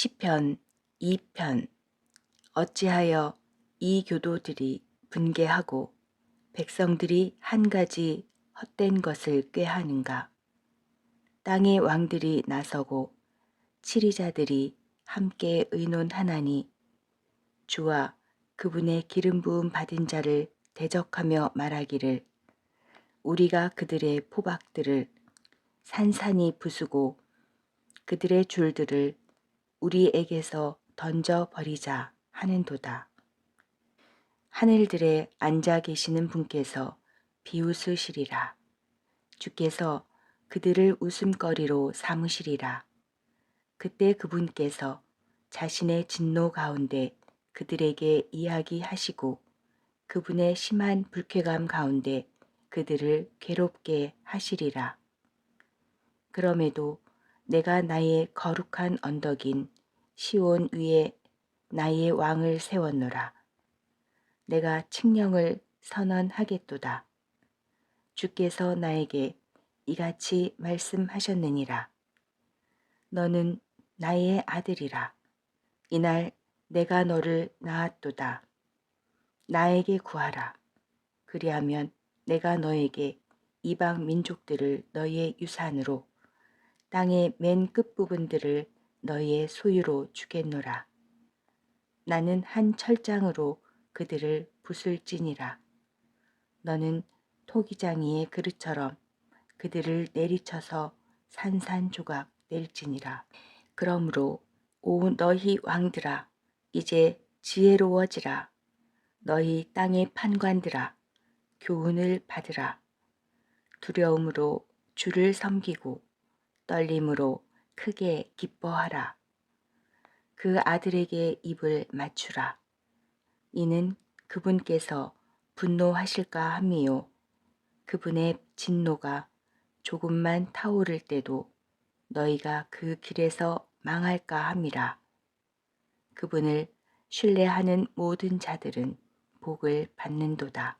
시편 2편. 어찌하여 이 교도들이 분개하고 백성들이 한 가지 헛된 것을 꾀하는가? 땅의 왕들이 나서고 치리자들이 함께 의논하나니 주와 그분의 기름 부음 받은 자를 대적하며 말하기를 우리가 그들의 포박들을 산산이 부수고 그들의 줄들을 우리에게서 던져 버리자 하는도다. 하늘들에 앉아 계시는 분께서 비웃으시리라. 주께서 그들을 웃음거리로 삼으시리라. 그때 그분께서 자신의 진노 가운데 그들에게 이야기하시고 그분의 심한 불쾌감 가운데 그들을 괴롭게 하시리라. 그럼에도 내가 나의 거룩한 언덕인 시온 위에 나의 왕을 세웠노라. 내가 칙령을 선언하겠도다. 주께서 나에게 이같이 말씀하셨느니라. 너는 나의 아들이라. 이날 내가 너를 낳았도다. 나에게 구하라. 그리하면 내가 너에게 이방 민족들을 너의 유산으로 땅의 맨 끝부분들을 너의 소유로 주겠노라. 나는 한 철장으로 그들을 부술지니라. 너는 토기장이의 그릇처럼 그들을 내리쳐서 산산조각 낼지니라. 그러므로 오 너희 왕들아 이제 지혜로워지라. 너희 땅의 판관들아 교훈을 받으라. 두려움으로 주를 섬기고 떨림으로 크게 기뻐하라. 그 아들에게 입을 맞추라. 이는 그분께서 분노하실까 함이요. 그분의 진노가 조금만 타오를 때도 너희가 그 길에서 망할까 함이라. 그분을 신뢰하는 모든 자들은 복을 받는도다.